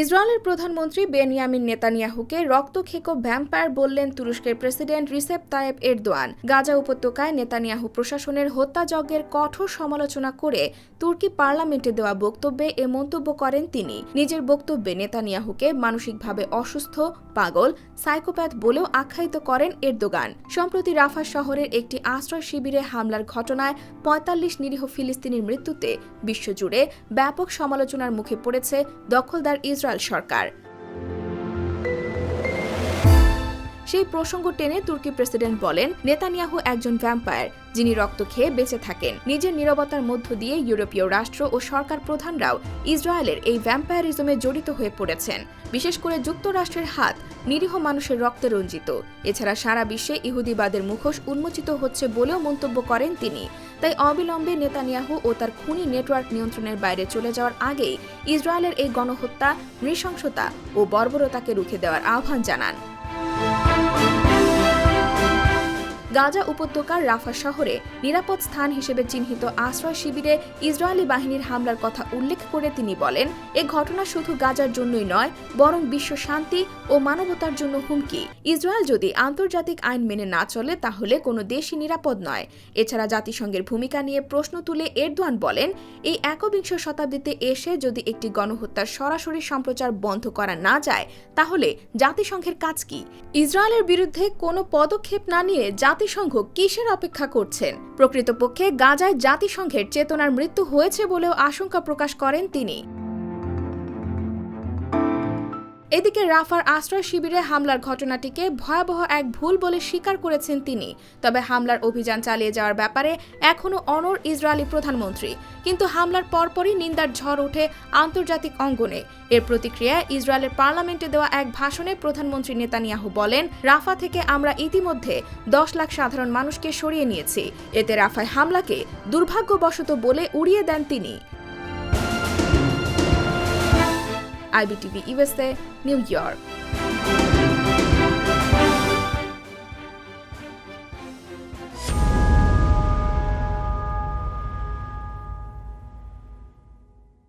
ইসরায়েলের প্রধানমন্ত্রী Benjamin নেতানিয়াহুকে রক্তখেকো vampire বললেন তুরস্কের president Recep Tayyip Erdogan. Gaza উপত্যকায় নেতানিয়াহু প্রশাসনের হত্যাযজ্ঞের কঠোর সমালোচনা করে তুর্কি পার্লামেন্টে দেওয়া বক্তব্যে এ মন্তব্য করেন তিনি। নিজের বক্তব্যে নেতানিয়াহুকে মানসিকভাবে অসুস্থ, পাগল, সাইকোপ্যাথ বলেও আখ্যায়িত করেন এরদোগান। সম্প্রতি রাফা শহরের একটি আশ্রয় শিবিরে হামলার ঘটনায় পঁয়তাল্লিশ নিরীহ ফিলিস্তিনির মৃত্যুতে বিশ্বজুড়ে ব্যাপক সমালোচনার মুখে পড়েছে দখলদার ইসরায়েল সরকার। সেই প্রসঙ্গ টেনে তুর্কি প্রেসিডেন্ট বলেন, নেতানিয়াহু একজন ভ্যাম্পায়ার, যিনি রক্ত খেয়ে বেঁচে থাকেন। নিজের নিরবতার মধ্য দিয়ে ইউরোপীয় রাষ্ট্র ও সরকার প্রধানরাও ইসরায়েলের এই ভ্যাম্পায়ারিজমে জড়িত হয়ে পড়েছেন। বিশেষ করে যুক্তরাষ্ট্রের হাত নিরীহ মানুষের রক্তে রঞ্জিত। এছাড়া সারা বিশ্বে ইহুদিবাদের মুখোশ উন্মোচিত হচ্ছে বলেও মন্তব্য করেন তিনি। তাই অবিলম্বে নেতানিয়াহু ও তার খুনি নেটওয়ার্ক নিয়ন্ত্রণের বাইরে চলে যাওয়ার আগেই ইসরায়েলের এই গণহত্যা, নৃশংসতা ও বর্বরতাকে রুখে দেওয়ার আহ্বান জানান। গাজা উপত্যকার রাফা শহরে নিরাপদ স্থান হিসেবে চিহ্নিত আশ্রয় শিবিরে ইসরায়েলি বাহিনীর হামলার কথা উল্লেখ করে তিনি বলেন, এ ঘটনা শুধু গাজার জন্যই নয়, বরং বিশ্ব শান্তি ও মানবতার জন্য হুমকি। ইসরায়েল যদি আন্তর্জাতিক আইন মেনে না চলে, তাহলে কোনো দেশই নিরাপদ নয়। এছাড়া জাতিসংঘের ভূমিকা নিয়ে প্রশ্ন তুলে এরদোয়ান বলেন, এই একবিংশ শতাব্দীতে এসে যদি একটি গণহত্যার সরাসরি সম্প্রচার বন্ধ করা না যায়, তাহলে জাতিসংঘের কাজ কি? ইসরায়েলের বিরুদ্ধে কোনো পদক্ষেপ না নিয়ে জাতিসংঘ কিসের অপেক্ষা করছেন? প্রকৃতপক্ষে গাজায় জাতিসংঘের চেতনার মৃত্যু হয়েছে বলেও আশঙ্কা প্রকাশ করেন তিনি। এদিকে রাফার আশ্রয় শিবিরে হামলার ঘটনাটিকে ভয়াবহ এক ভুল বলে স্বীকার করেছেন তিনি। তবে হামলার অভিযান চালিয়ে যাওয়ার ব্যাপারে এখনও অনর ইসরায়েলি প্রধানমন্ত্রী। কিন্তু হামলার পরপরই নিন্দার ঝড় ওঠে আন্তর্জাতিক অঙ্গনে। এর প্রতিক্রিয়ায় ইসরায়েলের পার্লামেন্টে দেওয়া এক ভাষণে প্রধানমন্ত্রী নেতানিয়াহু বলেন, রাফা থেকে আমরা ইতিমধ্যে দশ লাখ সাধারণ মানুষকে সরিয়ে নিয়েছি। এতে রাফায় হামলাকে দুর্ভাগ্যবশত বলে উড়িয়ে দেন তিনি। IBTV USA, New York.